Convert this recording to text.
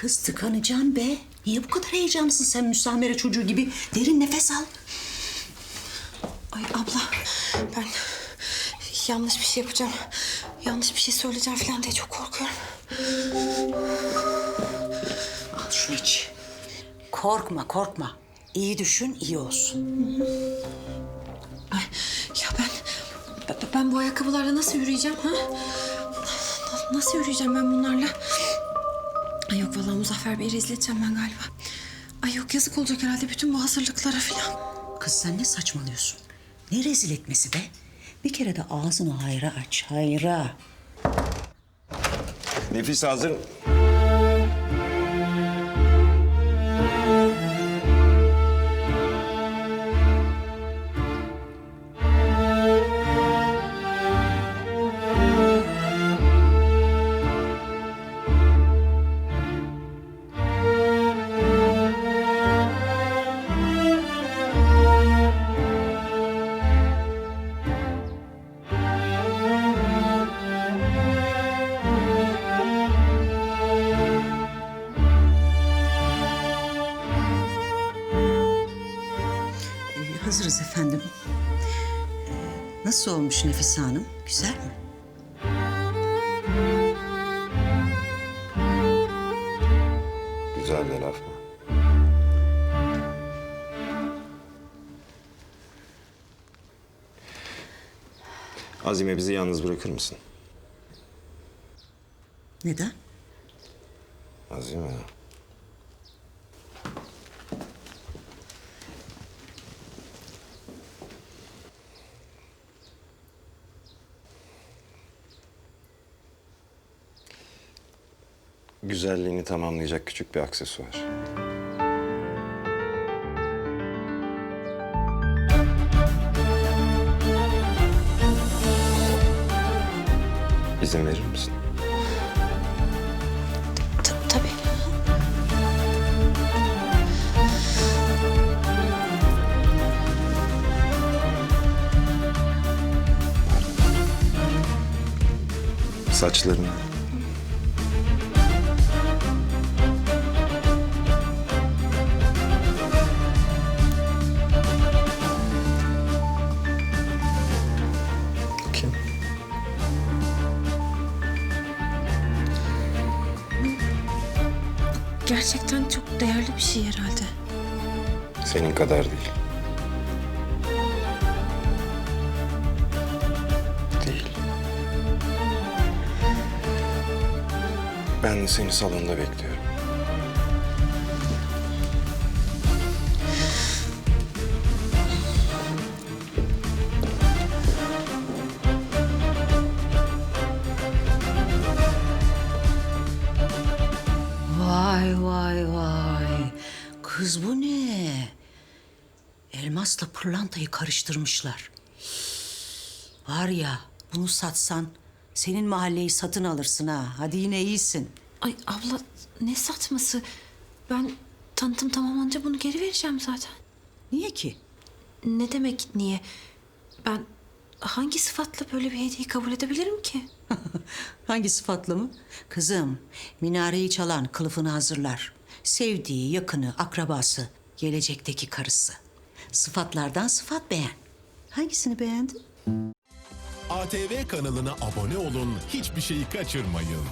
Kız tıkanacağım be. Niye bu kadar heyecanlısın sen müsamere çocuğu gibi? Derin nefes al. Ay abla ben yanlış bir şey yapacağım. Yanlış bir şey söyleyeceğim falan diye çok korkuyorum. Al şunu iç. Korkma korkma. İyi düşün iyi olsun. Ay, ya ben, ben ben bu ayakkabılarla nasıl yürüyeceğim ha? Na- Nasıl yürüyeceğim ben bunlarla? Ay yok vallahi Muzaffer Bey'i rezil edeceğim ben galiba. Ay yok yazık olacak herhalde bütün bu hazırlıklara falan. Kız sen ne saçmalıyorsun? Ne rezil etmesi be? Bir kere de ağzını hayra aç hayra. Nefis hazır. Hazırız efendim. Ee, nasıl olmuş Nefise Hanım? Güzel mi? Güzel de laf mı? Azime bizi yalnız bırakır mısın? Neden? Azime. Güzelliğini tamamlayacak küçük bir aksesuar. İzin verir misin? Ta- tabii. Saçlarını. Gerçekten çok değerli bir şey herhalde. Senin kadar değil. Değil. Ben seni salonda bekliyorum. Kız bu ne? Elmasla pırlantayı karıştırmışlar. Var ya bunu satsan senin mahalleyi satın alırsın ha. Hadi yine iyisin. Ay abla ne satması? Ben tanıtım tamamlanınca bunu geri vereceğim zaten. Niye ki? Ne demek niye? Ben hangi sıfatla böyle bir hediyeyi kabul edebilirim ki? Hangi sıfatla mı? Kızım, minareyi çalan kılıfını hazırlar. Sevdiği, yakını, akrabası, gelecekteki karısı. Sıfatlardan sıfat beğen. Hangisini beğendin? ATV kanalına abone olun, hiçbir şeyi kaçırmayın.